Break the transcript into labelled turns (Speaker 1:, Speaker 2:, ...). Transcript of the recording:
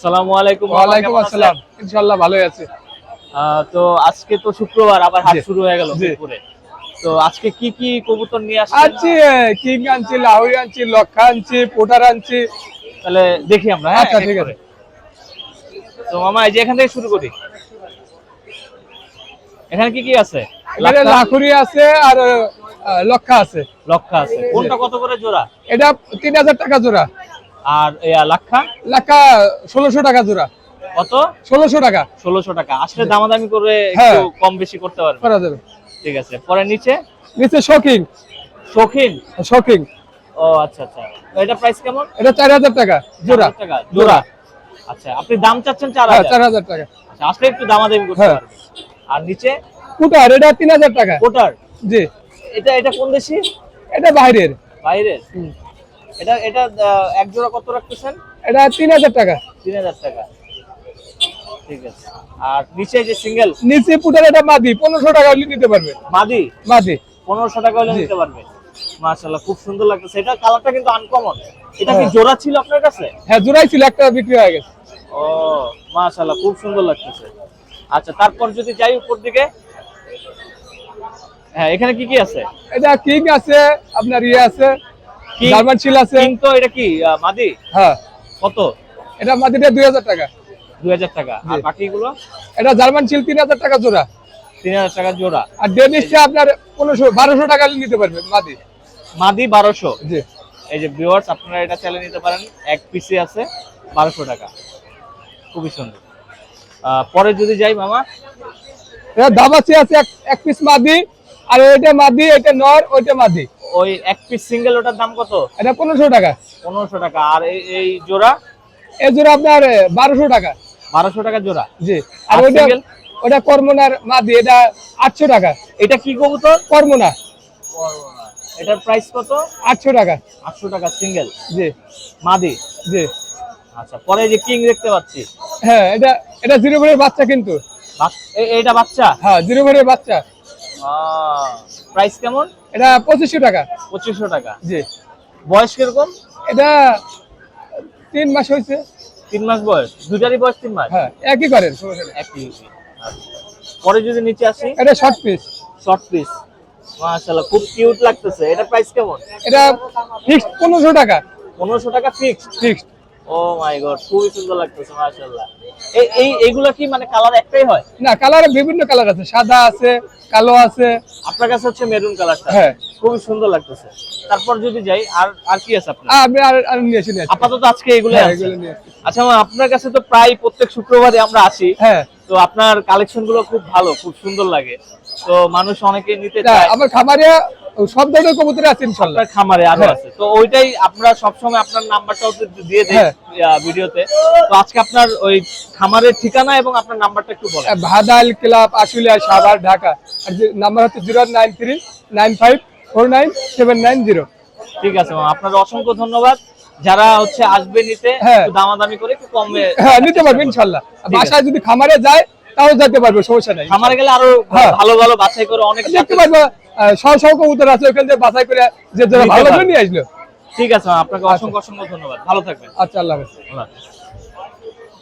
Speaker 1: আসসালামু আলাইকুম
Speaker 2: ওয়ালাইকুম আসসালাম। ইনশাআল্লাহ ভালোই আছে।
Speaker 1: তো আজকে তো শুক্রবার আবার হাট শুরু হয়ে গেল। দুপুরে। তো আজকে কি কি কবুতর নিয়ে আসছেন?
Speaker 2: আনছি কিং আনছি লাহুরি আনছি লক্ষা আনছি পোটার আনছি।
Speaker 1: তাহলে দেখি আমরা হ্যাঁ
Speaker 2: আচ্ছা, ঠিক
Speaker 1: করে। তো মামা এই যে এখান থেকে শুরু করি। এখানে কি কি আছে?
Speaker 2: এখানে? লাখুরি আছে? আর লক্ষা আছে।
Speaker 1: লক্ষা আছে। কোনটা কত করে জোড়া?
Speaker 2: এটা তিন হাজার টাকা জোড়া।
Speaker 1: আর লাক্ষা?
Speaker 2: লাক্ষা ষোলোশো টাকা জোড়া।
Speaker 1: কত?
Speaker 2: ষোলোশো টাকা।
Speaker 1: ষোলোশো টাকা। আসলে দামাদামি করে
Speaker 2: হ্যাঁ।
Speaker 1: একটু কম বেশি করতে পারবে।
Speaker 2: করা যাবে।
Speaker 1: ঠিক আছে। পরে নিচে?
Speaker 2: নিচে শোকিং
Speaker 1: শৌখিন?
Speaker 2: শোকিং
Speaker 1: ও আচ্ছা আচ্ছা। এটা প্রাইস কেমন?
Speaker 2: এটা চার হাজার টাকা। জোড়া।
Speaker 1: টাকা। জোড়া। আচ্ছা আপনি দাম চাচ্ছেন চার
Speaker 2: হ্যাঁ
Speaker 1: হাজার।
Speaker 2: চার হাজার টাকা।
Speaker 1: আচ্ছা, আসলে একটু দামাদামি করতে
Speaker 2: হ্যাঁ।
Speaker 1: পারবে। আর নিচে?
Speaker 2: কুটার এটা তিন হাজার টাকা।
Speaker 1: কোটার?
Speaker 2: জি।
Speaker 1: এটা এটা কোন দেশি?
Speaker 2: এটা বাইরের।
Speaker 1: বাইরের? এটা এটা এক জোড়া কত রাখতেছেন?
Speaker 2: এটা তিন হাজার টাকা।
Speaker 1: তিন হাজার টাকা। ঠিক আছে। আর নিচে যে সিঙ্গেল?
Speaker 2: নিচে পুটার এটা মাদি পনেরোশো টাকা হলে নিতে পারবে।
Speaker 1: মাদি?
Speaker 2: মাদি।
Speaker 1: পনেরোশো টাকা হলে নিতে পারবে। মাশাল্লাহ খুব সুন্দর লাগতেছে। এটা কালারটা কিন্তু আনকমন এটা কি
Speaker 2: হ্যাঁ।
Speaker 1: জোড়া ছিল আপনার কাছে?
Speaker 2: হ্যাঁ জোড়াই ছিল একটা বিক্রি হয়ে গেছে।
Speaker 1: ও মাশাল্লাহ খুব সুন্দর লাগতেছে। আচ্ছা তারপর যদি যাই উপর দিকে? হ্যাঁ এখানে কি কি আছে?
Speaker 2: এটা কিং আছে আপনার ইয়ে আছে? জার্মান শিল আছে।
Speaker 1: কিং তো এটা কি মাদি?
Speaker 2: হ্যাঁ।
Speaker 1: কত?
Speaker 2: এটা মাদিটা দুই হাজার টাকা।
Speaker 1: দুই হাজার টাকা। আর। বাকিগুলো?
Speaker 2: এটা জার্মান শিল তিন হাজার টাকা জোড়া।
Speaker 1: তিন হাজার টাকা জোড়া।
Speaker 2: আর ডেনিসটা আপনার পনেরোশো বারোশো টাকা নিতে পারবে মাদি।
Speaker 1: মাদি বারোশো।
Speaker 2: জি।
Speaker 1: এই যে ভিউয়ার্স আপনারা এটা চাইলে নিতে পারেন। এক পিসে আছে বারোশো টাকা। খুবই সুন্দর। পরে যদি যাই মামা?
Speaker 2: এটা দাবাচি আছে এক এক পিস মাদি। আর ওইটা মাদি এটা নর ওইটা মাদি।
Speaker 1: ওই এক পিস সিঙ্গেল ওটার দাম কত?
Speaker 2: এটা পনেরোশো টাকা।
Speaker 1: পনেরোশো টাকা। আর এই জোড়া?
Speaker 2: এই জোড়া আপনার বারোশো টাকা।
Speaker 1: বারোশো টাকা জোড়া?
Speaker 2: জি।
Speaker 1: আর
Speaker 2: ওইটা ওটা কর্মনার মাদি এটা আটশো টাকা।
Speaker 1: এটা কি কবুতর?
Speaker 2: কর্মনা।
Speaker 1: এটার প্রাইস কত?
Speaker 2: আটশো টাকা।
Speaker 1: আটশো টাকা সিঙ্গেল
Speaker 2: জি।
Speaker 1: মাদি?
Speaker 2: জি।
Speaker 1: আচ্ছা পরে যে কিং দেখতে পাচ্ছি।
Speaker 2: হ্যাঁ এটা এটা জিরো বাচ্চা কিন্তু।
Speaker 1: বাচ- এ- এইটা বাচ্চা?
Speaker 2: হ্যাঁ জিরো বাচ্চা।
Speaker 1: প্রাইস কেমন?
Speaker 2: এটা পঁচিশশো টাকা।
Speaker 1: পঁচিশশো টাকা।
Speaker 2: জি।
Speaker 1: বয়স কীরকম?
Speaker 2: এটা তিন মাস হয়েছে।
Speaker 1: তিন মাস বয়স। দুটারই বয়স তিন মাস?
Speaker 2: হ্যাঁ একই করেন।
Speaker 1: একই। আচ্ছা। পরে যদি নিচে আসি?
Speaker 2: এটা শর্ট পিস
Speaker 1: শর্ট পিস মাশাআল্লাহ খুব কিউট লাগতেছে। এটা প্রাইস কেমন?
Speaker 2: এটা ফিক্সড পনেরোশো টাকা।
Speaker 1: পনেরোশো টাকা fixed
Speaker 2: fixed
Speaker 1: oh my god খুবই সুন্দর লাগতেছে মাশাআল্লাহ। এই এই এইগুলো কি মানে কালার একটাই হয়?
Speaker 2: না কালার বিভিন্ন কালার আছে। সাদা আছে কালো আছে।
Speaker 1: আপনার কাছে হচ্ছে মেরুন কালারটা
Speaker 2: হ্যাঁ।
Speaker 1: খুবই সুন্দর লাগতেছে। তারপর যদি যাই আর আর কি আছে আপনার?
Speaker 2: আমি আর আর নিয়ে আসি।
Speaker 1: আপাতত আজকে এগুলো
Speaker 2: হ্যাঁ,
Speaker 1: আছে।
Speaker 2: এগুলো নিয়ে আসি।
Speaker 1: আচ্ছা আপনার কাছে তো প্রায় প্রত্যেক শুক্রবারে আমরা আসি।
Speaker 2: হ্যাঁ।
Speaker 1: তো আপনার কালেকশনগুলো খুব ভালো খুব সুন্দর লাগে। তো মানুষ অনেকে নিতে চায়।
Speaker 2: আমার খামারে সব ধরনের কবুতর আছে ইনশাল্লাহ।
Speaker 1: আপনার খামারে আরও
Speaker 2: হ্যাঁ।
Speaker 1: আছে। তো ওইটাই আপনারা সবসময় আপনার নাম্বারটাও দিয়ে দেন
Speaker 2: হ্যাঁ।
Speaker 1: ভিডিওতে। তো আজকে আপনার ওই খামারের ঠিকানা এবং আপনার নাম্বারটা একটু বলেন।
Speaker 2: ভাদাল ক্লাব আশুলিয়া সাভার ঢাকা। আর যে নাম্বার হচ্ছে
Speaker 1: ঠিক আছে আপনার অসংখ্য ধন্যবাদ। যারা হচ্ছে আসবে নিতে
Speaker 2: হ্যাঁ।
Speaker 1: দামাদামি করে একটু কমে
Speaker 2: হ্যাঁ নিতে পারবে ইনশাল্লাহ। বাসায় যদি খামারে যায় তাও যেতে পারবে সমস্যা নাই।
Speaker 1: খামারে গেলে
Speaker 2: আরও।
Speaker 1: ভালো ভালো বাছাই করে অনেক
Speaker 2: দেখতে পারবে। সব শহ কবুতর আছে ওখান থেকে বাছাই করে যে ভালো
Speaker 1: করে
Speaker 2: নিয়ে আসলো।
Speaker 1: ঠিক আছে আপনাকে অসংখ্য অসংখ্য ধন্যবাদ। ভালো থাকবেন।
Speaker 2: আচ্ছা আল্লাহ হাফেজ।
Speaker 1: আল্লাহ হাফেজ।